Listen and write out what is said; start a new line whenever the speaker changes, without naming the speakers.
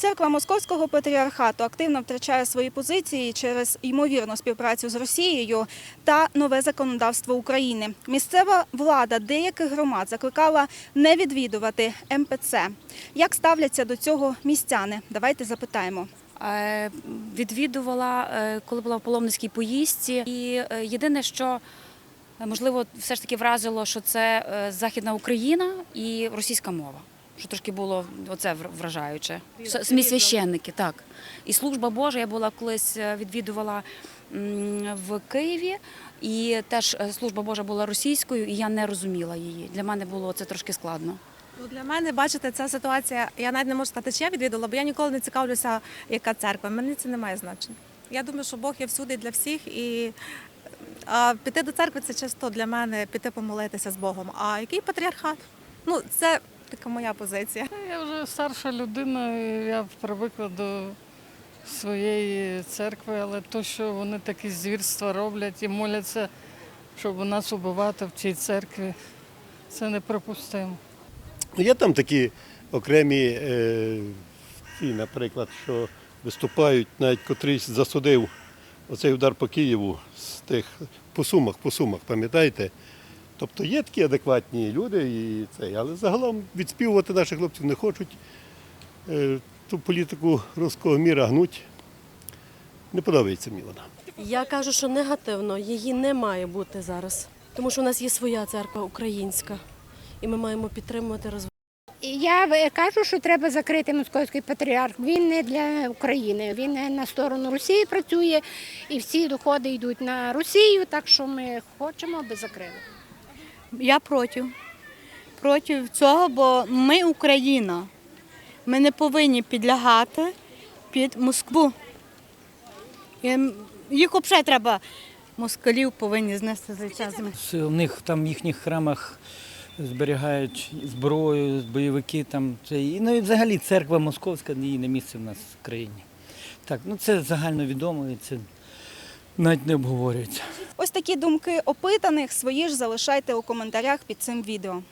Церква Московського патріархату активно втрачає свої позиції через ймовірну співпрацю з Росією та нове законодавство України. Місцева влада деяких громад закликала не відвідувати МПЦ. Як ставляться до цього містяни? Давайте запитаємо.
Е, Відвідувала, е, коли була в паломницькій поїздці. І е, єдине, що можливо все ж таки вразило, що це Західна Україна і російська мова. Що трошки було оце вражаюче. Самі священники, так. І служба Божа, я була колись е, відвідувала в Києві, і теж е, служба Божа була російською, і я не розуміла її. Для мене було це трошки складно.
Ну, для мене, бачите, ця ситуація, я навіть не можу сказати, чи я відвідала, бо я ніколи не цікавлюся, яка церква. Мені це не має значення. Я думаю, що Бог є всюди для всіх, і а, піти до церкви це часто для мене піти помолитися з Богом. А який патріархат? Ну, це така моя позиція.
Я вже старша людина, я привикла до своєї церкви, але то, що вони такі звірства роблять і моляться, щоб нас убивати в цій церкві, це неприпустимо.
Ну, Є там такі окремі, е, ті, наприклад, що виступають, навіть котрийсь засудив оцей удар по Києву з тих по сумах, по сумах, пам'ятаєте? Тобто є такі адекватні люди, і це, але загалом відспівувати наших хлопців не хочуть. Е, ту політику руського міра гнуть. Не подобається мені вона.
Я кажу, що негативно її не має бути зараз, тому що у нас є своя церква українська, і ми маємо підтримувати розвиток.
Я кажу, що треба закрити московський патріарх. Він не для України. Він не на сторону Росії працює, і всі доходи йдуть на Росію. Так що ми хочемо, аби закрили.
Я проти. Проти цього, бо ми Україна. Ми не повинні підлягати під Москву. Їх взагалі треба, москалів повинні знести з лиця землі.
У них там в їхніх храмах зберігають зброю, бойовики там. Це, і, ну і взагалі церква московська, її не місце в нас в країні. Так, ну це загальновідомо і це навіть не обговорюється.
Ось такі думки опитаних свої ж залишайте у коментарях під цим відео.